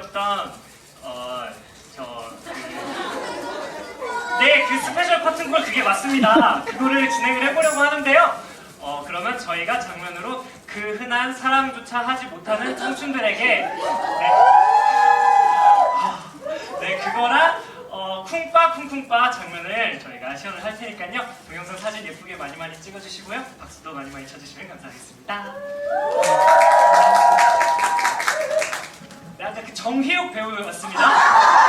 보였던 어저 네, 그 스페셜 커튼콜 그게 맞습니다. 그거를 진행을 해보려고 하는데요. 어, 그러면 저희가 장면으로 그 흔한 사랑조차 하지 못하는 청춘들에게 네, 네 그거랑 어, 쿵빠 쿵쿵빠 장면을 저희가 시연을 할 테니까요. 동영상 사진 예쁘게 많이 많이 찍어주시고요. 박수도 많이 많이 쳐주시면 감사하겠습니다. 네, 아까 그 정희욱 배우였습니다.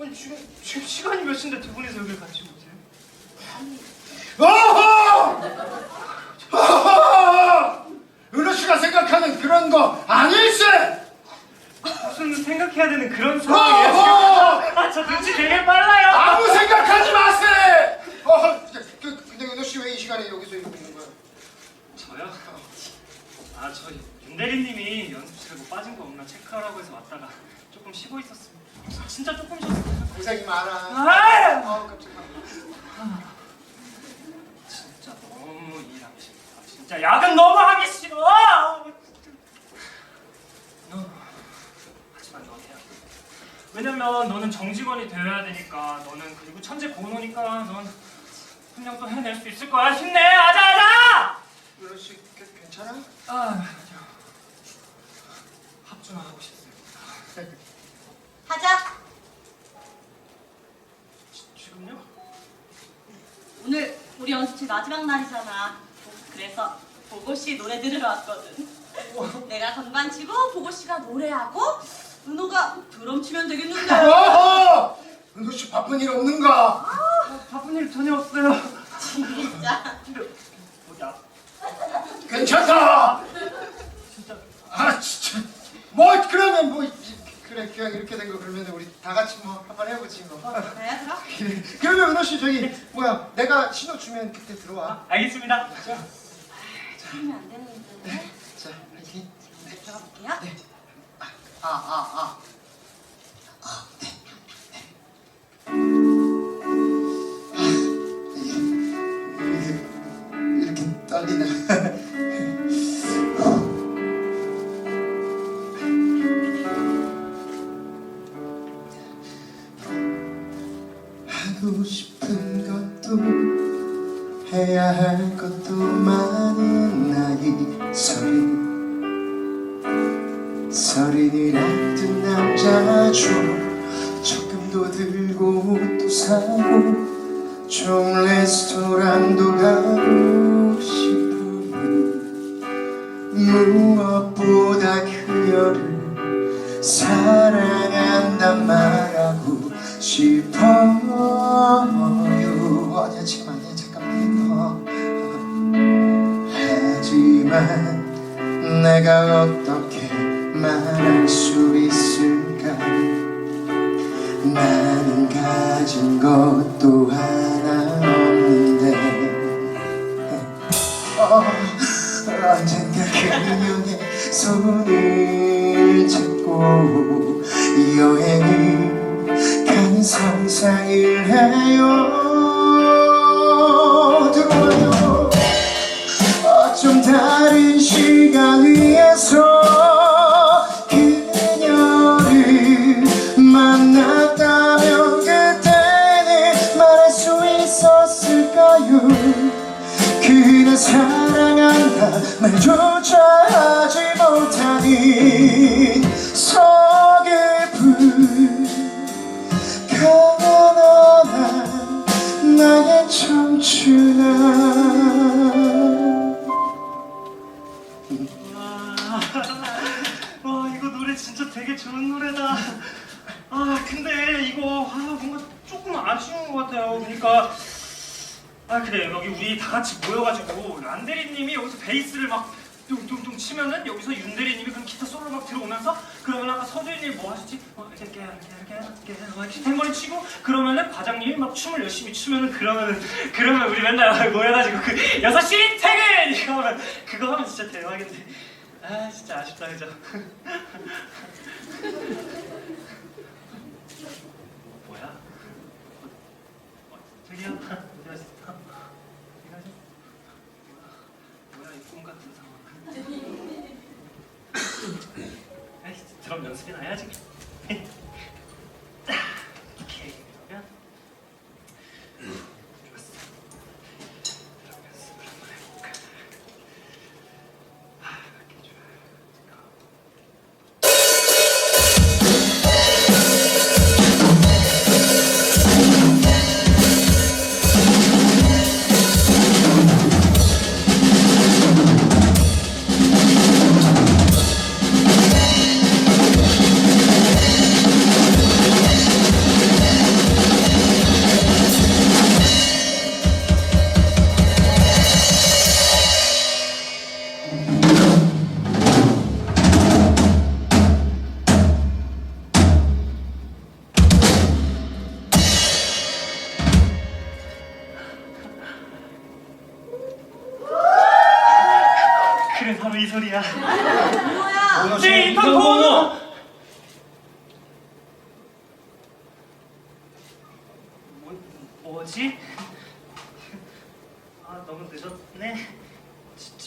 아니 지금, 지금 시간이 몇 시인데 두 분이서 여기를 같이 오세요? 어허! 어허! 은호 씨가 생각하는 그런 거 아닐세! 무슨 생각해야 되는 그런 상황이에요 어허! 지금? 아 저 눈치 되게 빨라요 아무 생각하지 마세! 어, 그, 근데 은호 씨왜 이 시간에 여기서 이러고 있는 거야? 저요? 아 저 윤대리님이 연습 실에 뭐 빠진 거 없나 체크하라고 해서 왔다가 조금 쉬고 있었습니다 진짜 조금 쉬었어요 고생이 많아. 아! 어, 깜짝이야. 진짜 너무 일하기 싫다 진짜 야근 너무 하기 싫어 진짜. 너, 하지만 너 해야 돼 왜냐면 너는 정직원이 되어야 되니까 너는 그리고 천재 고노니까 넌 분명 또 해낼 수 있을 거야 힘내 아자 아자 은호 씨 그, 괜찮아? 아 아니요 합주만 하고 싶어요 하자. 지- 지금요? 오늘 우리 연습실 마지막 날이잖아. 그래서 보고 씨 노래 들으러 왔거든. 내가 건반 치고 보고 씨가 노래하고 은호가 드럼 치면 되겠는데. 어허! 은호 씨 바쁜 일 없는가? 바쁜 일 전혀 없어요 진짜. 근데 어디 앞 괜찮다! 진짜 아, 진짜. 뭐, 그러면 뭐, 이- 그래, 그냥 이렇게 된 거 그러면 우리 다 같이 뭐 한번 해보지 뭐. 그래 그럼. 그래. 그러면 은호 씨 저기 뭐야 내가 신호 주면 그때 들어와. 알겠습니다 자, 하면 안 되는데. 자, 화이팅. 네, 들어가 볼게요. 아, 아, 아. 이게 서린이라든 남자죠. 적금도 들고 또 사고 좋은 레스토랑도 가고 싶은 무엇보다 그녀를 사랑한단 말하고 싶어요. 아니야 지금 아니야. 잠깐만요 하지만 내가 어떻게 말할 수 있을까? 나는 가진 것도 하나 없는데. 어, 언젠가 그녀의 손을 잡고 여행을 가는 상상을 해요 베이스를 막 뚱뚱뚱 치면은 여기서 윤대리님이 그럼 기타 솔로 막 들어오면서 그러면 아까 서주인님이 뭐 하시지? 어 이렇게 이렇게 이렇게 이렇게 탱거리 치고 그러면은 과장님이 막 춤을 열심히 추면은 그러면은 그러면 우리 맨날 모여가지고 그 여섯 시 퇴근 이거 하면 그거 하면 진짜 대박인데 아 진짜 아쉽다 그죠? 뭐야? 어, 저기요 어디 가셨어? 어디 가셨어? 뭐야 이 꿈 같은 상황 드럼 연습이나 해야지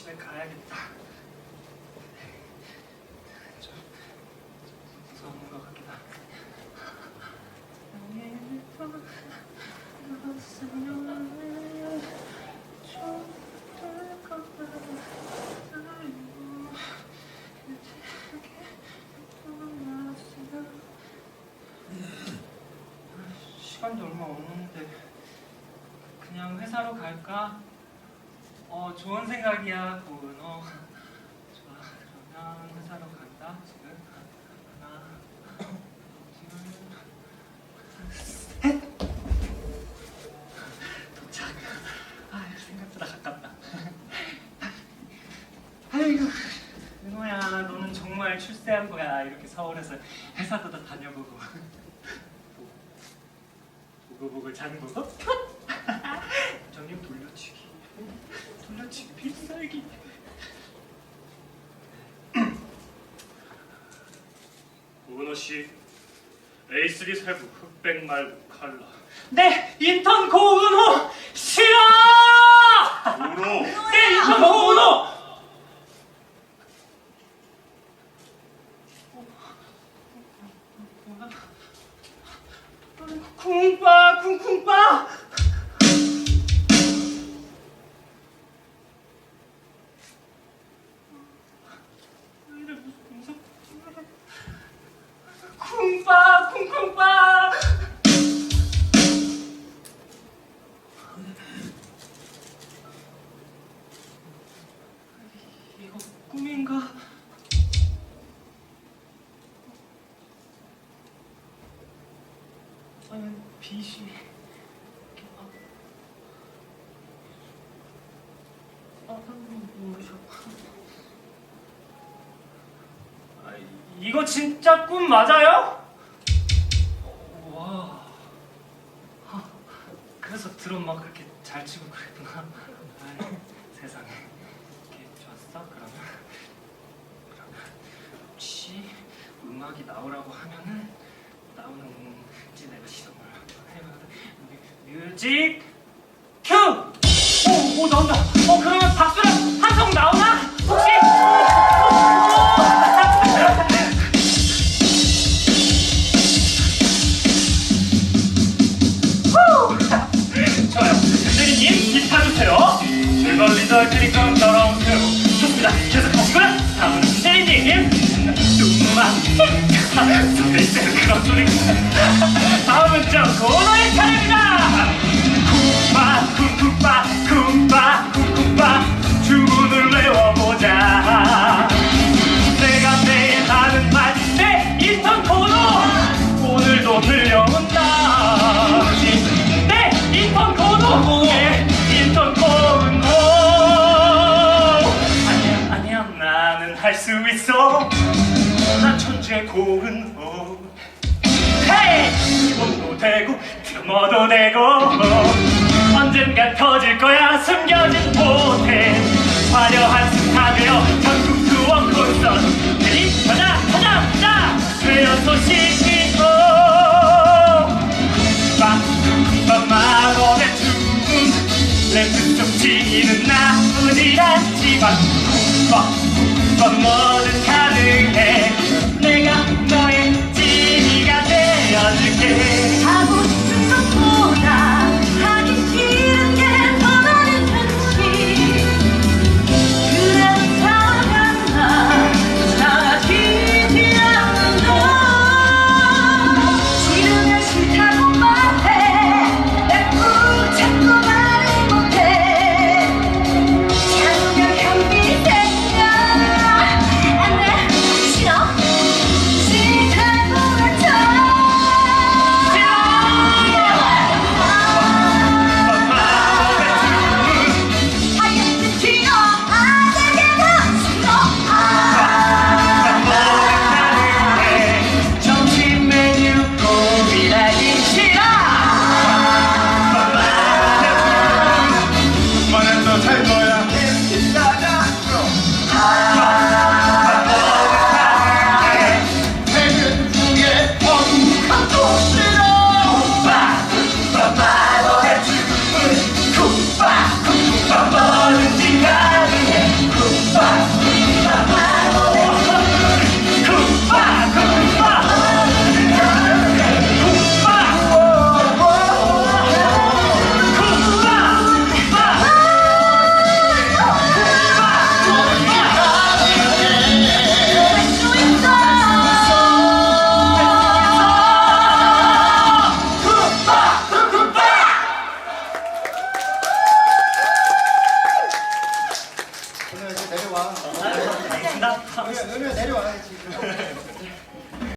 집, 집에 가야겠다 시간도 얼마 없는데 그냥 회사로 갈까? 어 좋은 생각이야 고은호. 좋아 그러면 회사로 간다 지금. 하나 둘 셋. 도착. 아 생각보다 가깝다. 아이고 은호야 너는 정말 출세한 거야. 이렇게 서울에서 회사도 다 다녀보고. 보고보고 장보고 부장님 돌려치기 돌려치기. 필살기 고은호 씨 A3 살구 흑백 말고 칼라. 네 인턴 고은호 싫어 울어. 네 인턴 고은호 꿈인가? 아니면 빛이 아, 선생님 눈부셔 아, 이거 진짜 꿈 맞아요? 와. 그래서 드럼 막 그렇게 잘 치고 그랬구나. 아이, 세상에. 알았어? 그러면 혹시 음악이 나오라고 하면은 나오는지 내가 시험을 해봐야 뮤직 큐! 오, 오 나온다. 어 그러면 박수랑 한성 나오. I'm a junk, all right? 전국 투어 콘서트 대리 하나 하나 하나 되어서 시키고 밤만 원의 춤 랩좀 치는 나뿐이 않지만 밤밤 뭐든 가능해 내가 너의 지니가 되어줄게.